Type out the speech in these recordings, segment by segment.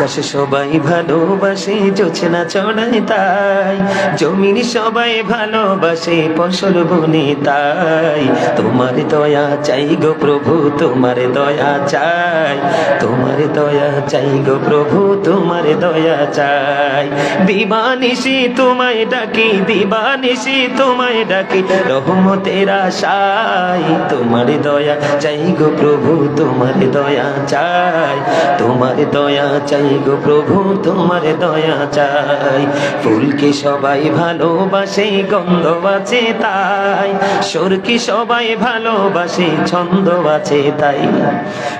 আকাশে সবাই ভালোবাসে, জোছনা চড়াই তাই। জমিন সবাই ভালোবাসে, ফসল বনে তাই। তোমার দয়া চাই গো প্রভু, তোমার দয়া চাই। তোমার দয়া চাই গো প্রভু, তোমার দয়া চাই। দিবানিসি তোমায় ডাকি দিবানিসি তোমায় ডাকি, রহমতের আশাই তোমার দয়া চাই গো প্রভু, তোমার দয়া চাই। তোমার দয়া চাই গো প্রভু, তোমার দয়া চাই। ফুলকে সবাই ভালোবাসে, গন্ধ আছে তাই। সুরকে সবাই ভালোবাসে, ছন্দ আছে তাই।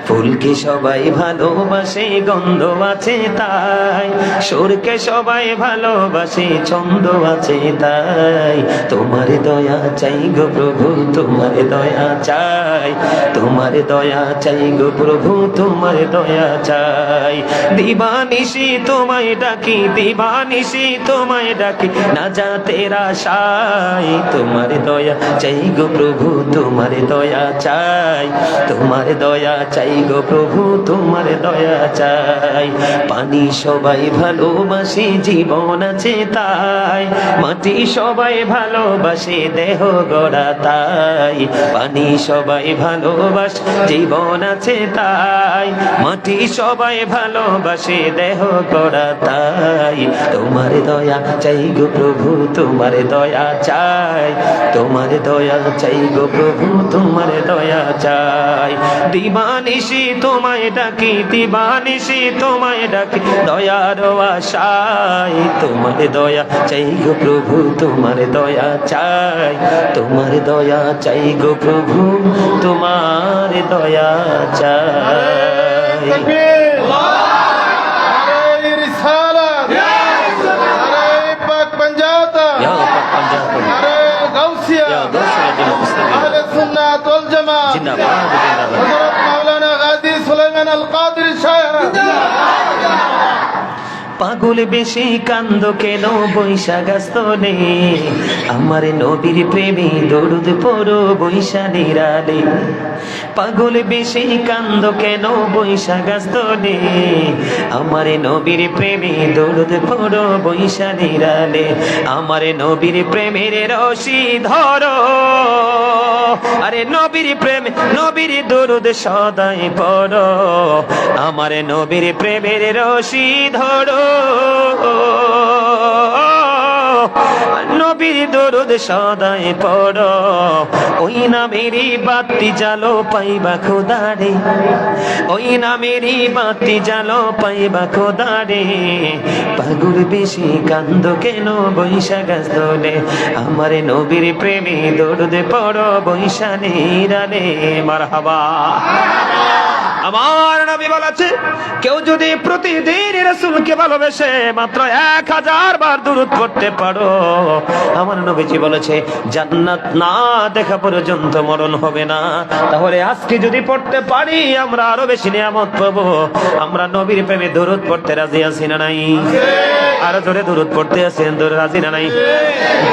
ফুলকে সবাই ভালোবাসে, গন্ধ আছে তাই। সুরকে সবাই ভালোবাসে, ছন্দ আছে তাই। তোমার দয়া চাই গো প্রভু, তোমার দয়া চাই। তোমার দয়া চাই গো প্রভু, তোমার দয়া চাই। দিবানিসি তোমায় ডাকি দিবানিসি, তোমায় ডাকি না যা তেরা সাই তোমার দয়া চাই গো প্রভু, তোমার দয়া চাই। তোমার দয়া চাই গো প্রভু, তোমার দয়া চাই। পানি সবাই ভালোবাসে, জীবন আছে তাই। মাটি সবাই ভালোবাসে, দেহ গড়া তাই। পানি সবাই ভালোবাসে, জীবন আছে তাই। মাটি সবাই ভালোবাসে দেহ গড়া তাই। তোমার দয়া চাই গো প্রভু, তোমার দয়া চাই। তোমার দয়া চাই গো প্রভু, তোমার দয়া চাই। দিবানিসি তোমায় ডাকি দিবানিসি তোমায় ডাকি, দয়ার আশাই তোমার দয়া চাই গো প্রভু, তোমার দয়া চাই। তোমার দয়া চাই গো প্রভু, তোমার দয়া চাই। পাগল বেশি কান্দ কেন বৈশাখাস্তনে? আমার নবীর প্রেমী দরুদ পড়ো বৈশালী নিরালে পাগল বেশি কান্দ কেন বৈশাখ বৈশাখাস্তনে? আমার নবীর প্রেমী দরুদ পড়ো বৈশা নিরালে আমার নবীর প্রেমের রশি ধরো। আরে নবীর প্রেম, নবীর দরুদ সদাই পড়ো। আমার নবীর প্রেমের রশি ধরো। নবীর দরুদ সদাই পড়ো। ওই নামেরই বাতি জালো পাইবা খোদারে ওই নামেরই বাতি জালো পাইবা খোদারে পাগুর বেশি কান্দ কেন বৈশাখ দোলে আমার নবীর প্রেমী দরুদ পড়ো নিরালে মারহাবা। আমার নবী বলেছে, কেউ যদি প্রতিদিন রসুলকে ভালোবেসে মাত্র এক হাজার বার দূরত পড়তে পারো। আমার নবীজি বলেছে, জান্নাত না দেখা পর্যন্ত মরণ হবে না। তাহলে আজকে যদি পড়তে পারি, আমরা আরও বেশি নিয়ামত পাবো। আমরা নবীর প্রেমে দূরত পড়তে রাজি আছি না নাই? আরও জোরে দূরত পড়তে আছেন দূর রাজি না নাই।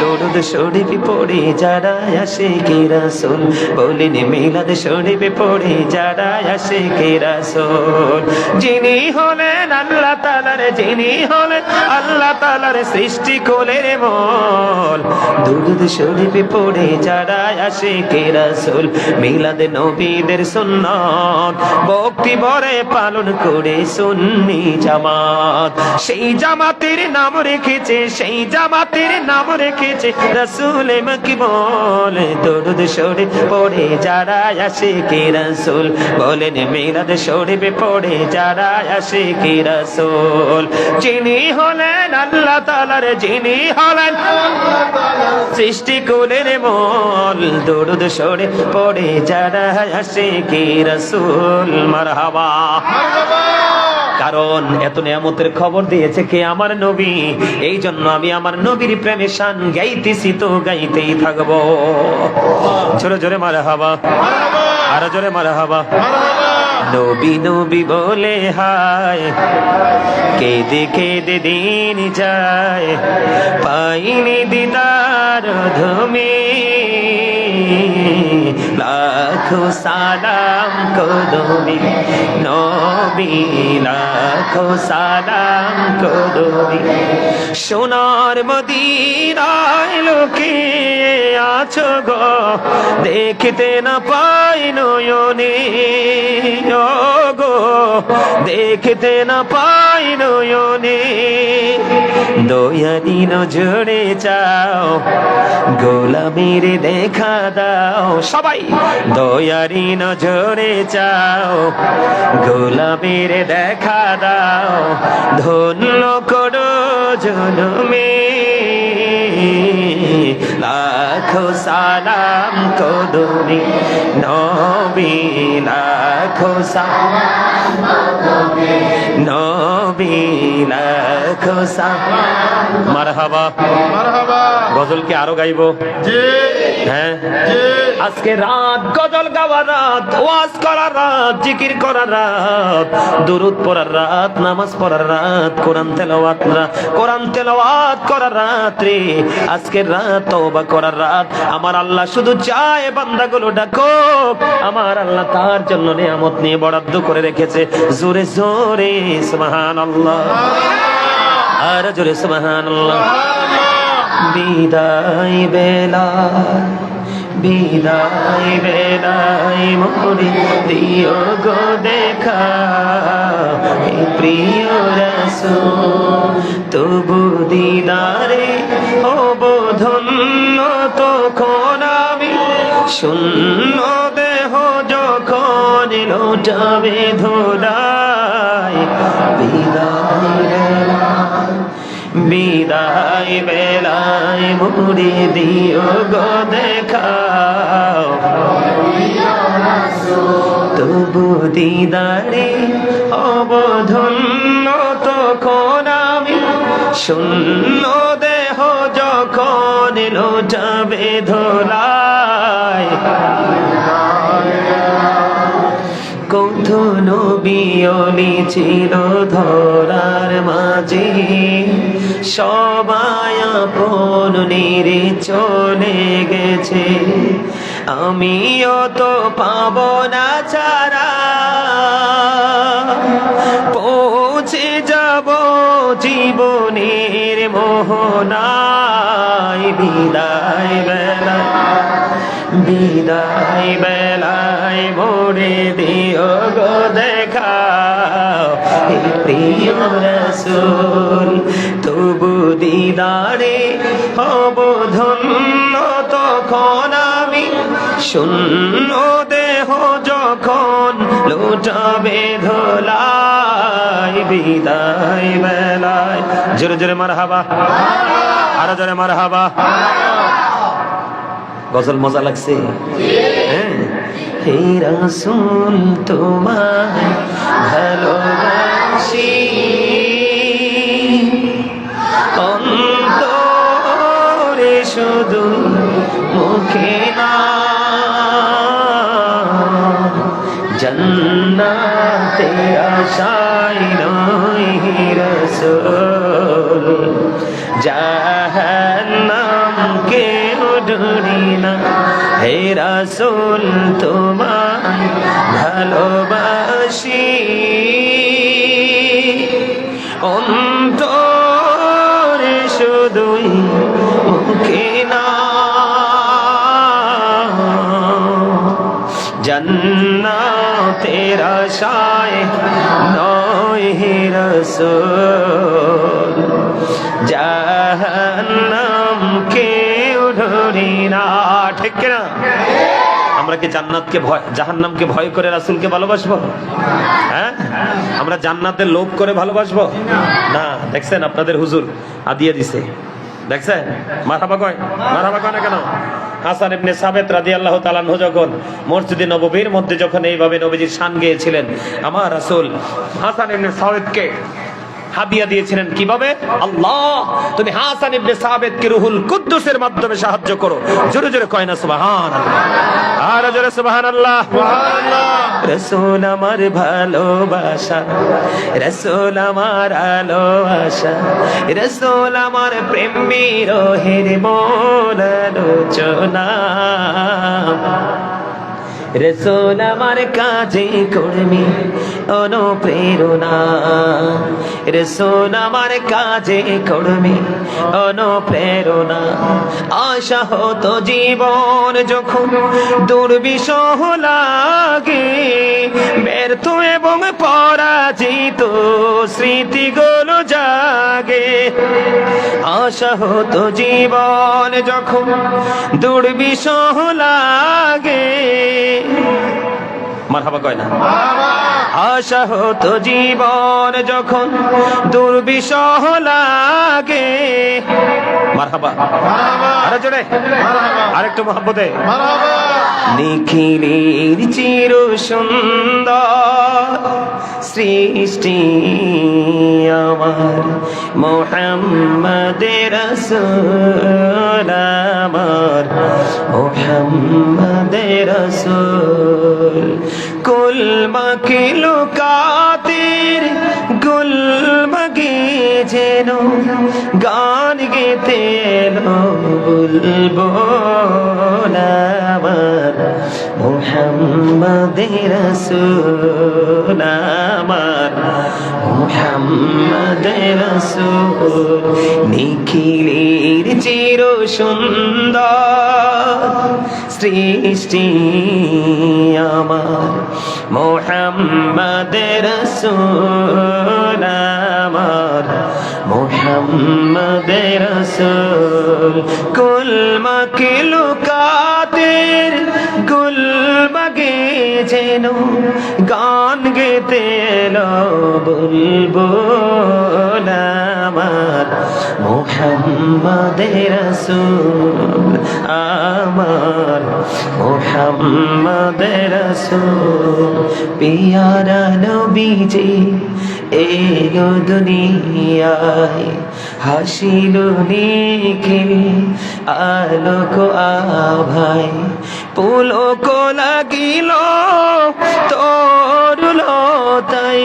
দরুদ শরীফ পড়ে যারা আসে, কে রাসূল? বলেন মিলাদ শরীফ পড়ে যারা আসে, কে রাসূল? যিনি হলেন আল্লাহ তাআলার, যিনি হলেন আল্লাহ তাআলার সৃষ্টি কোলের মল। দরুদ শরীফ পড়ে যারা আসে, কে রাসূল? মিলাদ নবীদের সুন্নাত। ভক্তি ভরে পালন করে সুন্নি জামাত। সেই জামাতের নাম রেখেছে, সেই জামাতের নাম রেখেছে। রসুল মকিবল দরুদ শরীফ পড়ে যারা আসে কে রসুল? বলেন মিলাদ শরীফ পড়ে যারা আসে কে রসুল? যিনি হলেন আল্লাহ তালার যিনি হলেন সৃষ্টি কোলের মল। দরুদ শরীফ পড়ে যারা আসে কে রসুল? মারহাবা। কারণ এত নিয়ামতের খবর দিয়েছে কে আমার নবী? এই জন্য আমি আমার নবীর প্রেমে শান গাইতেছি তো গাইতেই থাকব। জোরে জোরে মারা হাবা আরও জোরে মারা হাবা নবী নবী বলে, হায়, কেঁদে কেঁদে দিন যায়, পাইনি দিদার ধমে। লাখো সালাম কদমি নবী লাখো সালাম কদমি সোনার মদিরায় লোকে আছো গো, দেখতে না পাই নয়নে। গো, দেখতে না পাই নয়নে। দয়ানি নজরে চাও, গোলামির দেখা দাও। সবাই দয়ারি নজরে চাও গোলামির দেখা দাও ধন্য করো জনমে। লাখো সালাম কদমি নবী লাখো সালাম নবী লাখো সালাম। মারহাবা। মারহাবা। গজল কি আরও গাইবো? জি। হ্যাঁ। আজকে রাত, গজল গাওয়ার রাত, ওয়াজ করার রাত, জিকির করার রাত, দুরুদ পড়ার রাত, নামাজ পড়ার রাত, কোরআন তেলাওয়াত কোরআন তেলাওয়াত করার রাত রে। আজকের রাত তওবা করার রাত। আমার আল্লাহ শুধু চায় বান্দাগুলো ডাকো। আমার আল্লাহ তার জন্য নিয়ামত নিয়ে বরাদ্দ করে রেখেছে। জোরে জোরে, সুবহানাল্লাহ। আর জোরে, সুবহানাল্লাহ। বিদায় বেলা বিদায় বেলায় মরি দিও গো দেখা। প্রিয় রসু তবু দিদারে হব ধন্য তখন আমি শূন্য দেহ যখন লোটাবে ধোলাই। বিদায় বিদায় বেলায় মুড়ি দিও গো দেখাও। তবু দিদারে অবধন্য তখন আমি শূন্য দেহ যখন লোটাবে ধোলায় কৌথ নবিয়লি ছিল ধরার মাঝে। সবাই আপন নিরে চলে গেছে। আমিও তো পাব না ছাড়া পৌঁছে যাব জীবনের মোহনায়। বিদায় বেলা, বিদায় বেলায় মোরে দিও গো দেখা। প্রিয় রসুল দিদারে, হব তখন আমি। শূন্য দেহ যখন লোটাবে ধোলাই, বিদায় বেলায়। জোরে জোরে মার হাবা আরও জোরে মার হাবা গজল মজা লাগছে? হ্যাঁ। হে রাসূল, তোমায় ভালোবাসি। মুখে না জন্নাতে আশাই নয় রসুল জাহান্নাম কে ডরি না হে রাসূল তোমায় ভালোবাসি অন্তরে আশায় নয় রসুল জাহান্নাম কেউ আমরা কি জান্নাতকে ভয়, জাহান্নামকে ভয় করে রাসূলকে ভালোবাসবো? হ্যাঁ? আমরা জান্নাতের লোভ করে ভালোবাসবো? না, দেখছেন আপনাদের হুজুর আদিয়া দিছে। দেখছেন? মাথাবা কয়? মাথাবা কয় না কেন? হাসান ইবনে সাবেত রাদিয়াল্লাহু আল্লাহ আনহু যখন মসজিদে নববীর মধ্যে যখন এইভাবে নবীজির শান গিয়েছিলেন, আমার রাসূল হাসান ইবনে সাবেতকে হাদিয়া দিয়েছিলেন, কীভাবে? আল্লাহ, তুমি হাসান ইবনে সাবেদকে রুহুল কুদ্দুসের মাধ্যমে সাহায্য করো। জোরে জোরে কয় না সুবহান আর জোরে সুবহান আল্লাহ রসুল আমার ভালোবাসা, রসুল আমার আলো আশা রসুল আমার প্রেমী রোহের মোল আলোচনা। রসুল আমার কাজে কর্মী অনুপ্রেরণা রসুল আমার কাজে কর্মী অনুপ্রেরণা আশা হতো জীবন যখন দুর্বিষহ লাগে, ব্যর্থ এবং পরাজিত স্মৃতিগুলো জাগে। আশা জীবন যখন দুর্বিষহ লাগে মারহাবা কয় না? আশা হতো জীবন যখন দুর্বিষহ লাগে। মারহাবা। আরে জোরে। আরেকটু মহব্বতে। নিখিলের চির সুন্দর সৃষ্টি আমার মোহাম্মদের আমার। মোহাম্মদের রসুল কাতির গুল মগে যেন গান গেতে আমার। মোহাম্মদের রসুল মোহাম্মদের রসুল নিখিলের চির সুন্দর সৃষ্টি আমার। মোহাম্মদের রসুল আমার। মোহাম্মদের রসুল কুল মকিল যেন গান গেতে এলো বুলবুল। আমার মোহাম্মদের রসুল, আমার মোহাম্মদের রসুল। পিয়ারা নবীজি এলো দুনিয়ায় হাসিল নিখিল আলোক আভাই পুলক লাগিল। তরুল তাই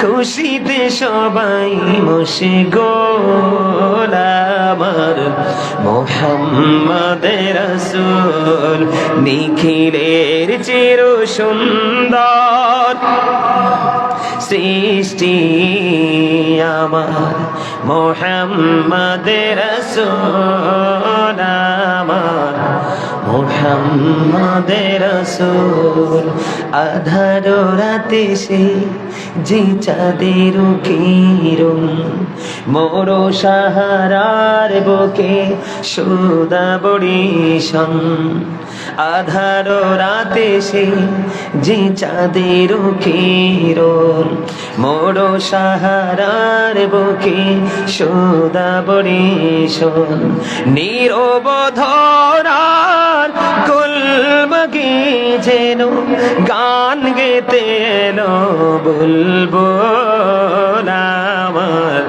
খুশিতে সবাই মশে গোলামার মোহাম্মদের রসুল নিখিলের চির সুন্দর সৃষ্টি আমার মোহাম্মদের রসুল আমার মোহাম্মদের রসুল আধার রাতে সে যে চাঁদের কিরণ, মোর সাহারার বুকে সুদা বড়িশন আধার রাতে সে যে চাঁদের কিরণ, মোর সাহারার বুকে সুদা বড়িশন নিরবধরার গুলবগে যেন, গান গেতে এলো বুলবুল আমার।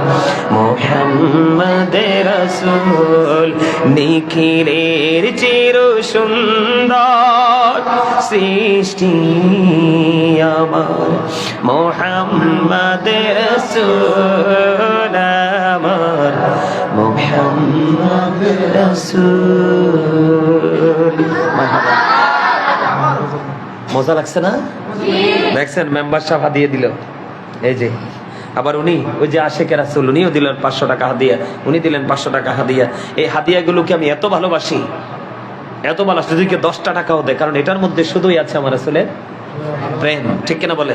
মোহাম্মদের রসুল নিখিলের চির সুন্দর সৃষ্টি আমার। মোহাম্মদের রসুল আমার। মোহাম্মদ রসুল মজা লাগছে না? দেখছেন মেম্বার সাহেব হাদিয়ে দিল। এই যে, আবার উনি, ওই যে আশেখ রাসুল, উনিও দিলেন পাঁচশো টাকা হাদিয়া, উনি দিলেন পাঁচশো টাকা হাদিয়া। এই হাদিয়াগুলোকে আমি এত ভালোবাসি এত ভালোবাসি, যদি দশটা টাকাও দেয়, কারণ এটার মধ্যে শুধুই আছে আমার আসলে প্রেম। ঠিক কিনা বলে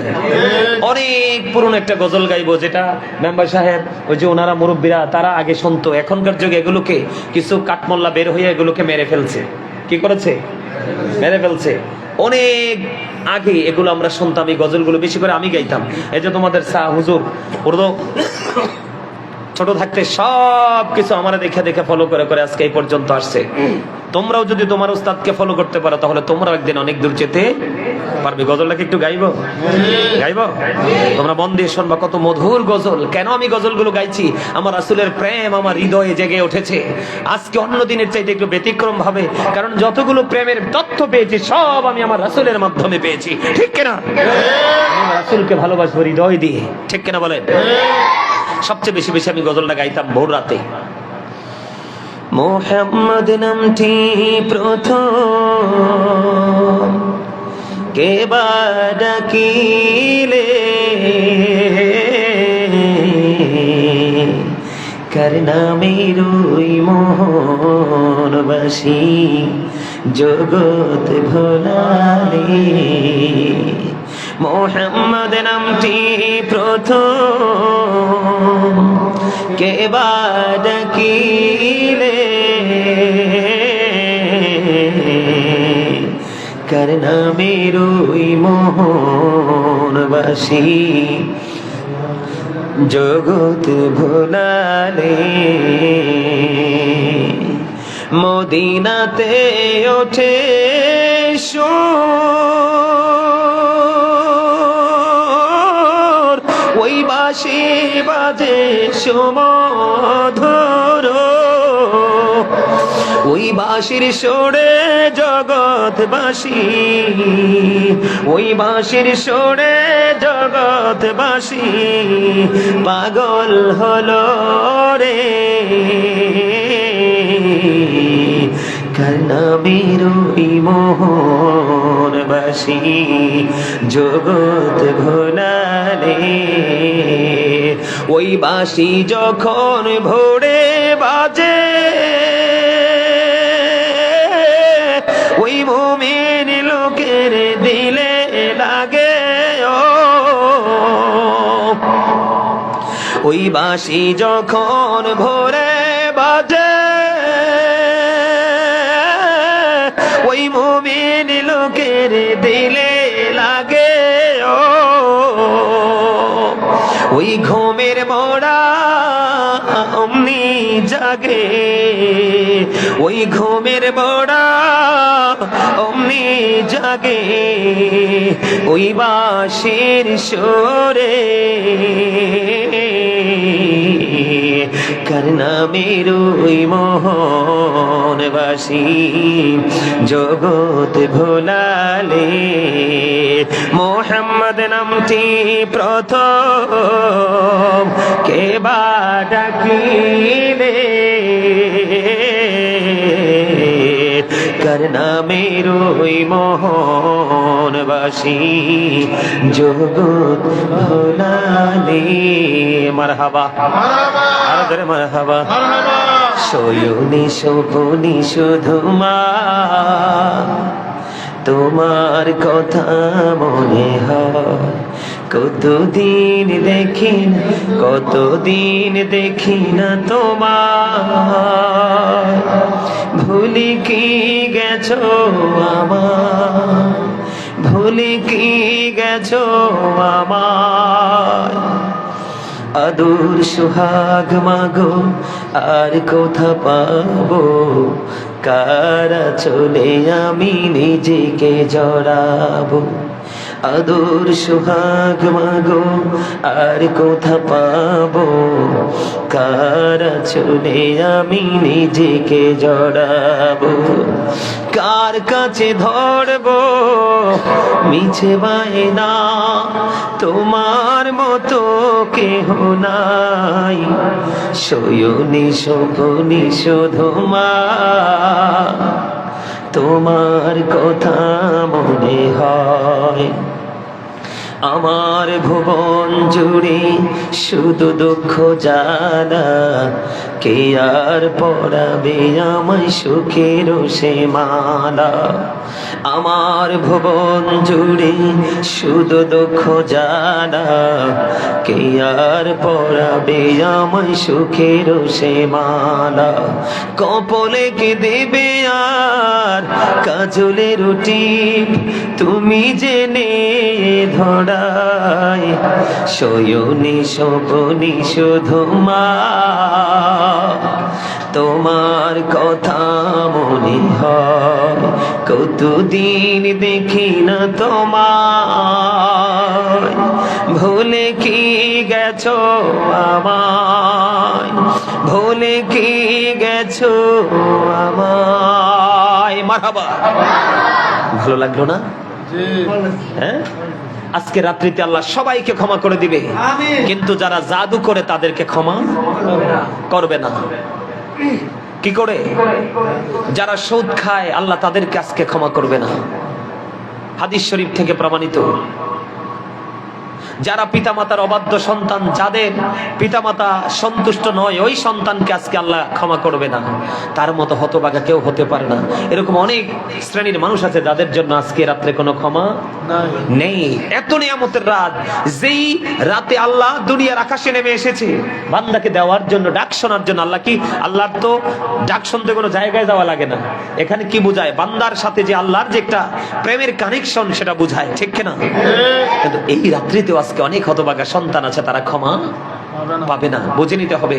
অনেক পুরনো একটা গজল গাইবো, যেটা মেম্বার সাহেব, ওই যে ওনারা মুরব্বীরা, তারা আগে শুনতো। এখনকার যুগে এগুলোকে কিছু কাঠমোল্লা বের হয়ে এগুলোকে মেরে ফেলছে। কি করেছে? মেরে ফেলছে। অনেক আগে এগুলো আমরা শুনতাম, এই গজলগুলো বেশি করে আমি গাইতাম। এই যে তোমাদের শাহ হুজুর ছোট থাকতে সব কিছু আমার দেখে দেখে ফলো করে করে আজকে এই পর্যন্ত আসছে। তোমরাও যদি তোমার উস্তাদকে ফলো করতে পারো, তাহলে তোমরাও একদিন অনেক দূর যেতে পারবে? গজলটাকে একটু গাইবো? গাইবো? তোমরা মন দিয়ে শুনবা কত মধুর গজল। কেন আমি গজলগুলো গাইছি? আমার রাসূলের প্রেম আমার হৃদয়ে জেগে উঠেছে। আজকে অন্য দিনের চাইতে একটু ব্যতিক্রম ভাবে কারণ যতগুলো প্রেমের তথ্য পেয়েছি, সব আমি আমার রাসুলের মাধ্যমে পেয়েছি। ঠিক কিনা? রাসূলকে ভালোবাসবো হৃদয় দিয়ে। ঠিক কিনা বলেন? সবচেয়ে বেশি বেশি আমি গজলটা গাইতাম ভোর রাতে। মোহাম্মদ নামটি প্রথম। কে বা ডাকিলে? কার নামে রুই মোহনবাসী? জগৎ ভোলালে। মোহাম্মদ নামটি প্রথম। কে বা ডাকিলে? কার নামে রুই মোহনবাসী। জগৎ ভোলালে মদিনাতে ওঠে ওই বাসি বাজে সুমধুর ওই বাঁশির সোড়ে জগৎবাসী, ওই বাঁশির সোড়ে জগৎবাসী, পাগল হলো রে। কারনামের ওই মোহনবাসী, জগৎ ভোলালে ওই বাঁশি যখন ভোরে বাজে ওই মুমিন লোকের দিলে লাগে ও। ওই বাসি যখন ভোরে ওই ঘুমের মোড়া অমনি জাগে। ওই ঘুমের মোড়া অমনি জাগে। ওই বাঁশির সুরে করনামের ওই মোহনবাসী জগৎ ভোলালে মোহাম্মদ নামটি প্রথম কে বা ডাকিলে করনামের ওই মোহনবাসী। জগৎ ভোলালে, মারহাবা। আরও ধরে মারহাবা। সয়নি শোভনি শুধু মা তোমার কথা মনে হয়, কতদিন দেখি না, কতদিন দেখি না তোমার ভুলি কি গেছো আমার ভুলি কি গেছো আমার আদুর সুহাগ মাগো, আর কোথা পাবো? কারা চলে আমি নিজেকে জড়াবো? আদুর, সুহাগ, মাগো, আর কোথা পাবো? কারা চলে আমি নিজেকে জড়াবো? কার কাছে ধরবো? মিছে বায়না, তোমার মতো কেহ নাই। সয়নি, শোভনি শুধু মা তোমার কথা মনে হয়। আমার ভুবন জুড়ে শুধু দুঃখ জানা। কে আর পড়াবে আমায় সুখের সে মালা? আমার ভুবন জুড়ে শুধু দুঃখ জানা, কে আর পড়াবে আমায় সুখের সে মালা কপলে কে দেবে আর কাজলে রুটি? তুমি জেনে ধর ছড়ায় শয়নি সপনি শুধু মা। তোমার কথা মনে হয় কতদিন দেখি না তোমার ভুলে কি গেছো আমায়? ভুলে কি গেছো আমায়? মারহাবা। ভালো লাগল না? হ্যাঁ? আজকে রাত্রিতে আল্লাহ সবাইকে ক্ষমা করে দিবে। কিন্তু যারা জাদু করে তাদেরকে ক্ষমা করবে না। কি করে? যারা সৌদ খায়, আল্লাহ তাদেরকে আজকে ক্ষমা করবে না। হাদিস শরীফ থেকে প্রমাণিত। যারা পিতামাতার অবাধ্য সন্তান যাদের পিতামাতা সন্তুষ্ট নয় ওই সন্তানকে আজকে আল্লাহ ক্ষমা করবে না। তার মতো হতবাগা কেউ হতে পারে না। এরকম অনেক শ্রেণির মানুষ আছে যাদের জন্য আজকে রাত্রে কোনো ক্ষমা নেই। এত নিয়ামতের রাত যেই রাতে আল্লাহ দুনিয়ার আকাশে নেমে এসেছে বান্দাকে দেওয়ার জন্য ডাক শোনার জন্য আল্লাহ কি আল্লাহর তো ডাক শুনতে কোনো জায়গায় যাওয়া লাগে না। এখানে কি বোঝায়? বান্দার সাথে যে আল্লাহর যে একটা প্রেমের কানেকশন সেটা বোঝায়। ঠিক কিনা? কিন্তু এই রাত্রিতেও আজকে অনেক হতবাগা সন্তান আছে তারা ক্ষমা পাবে না। বুঝে নিতে হবে।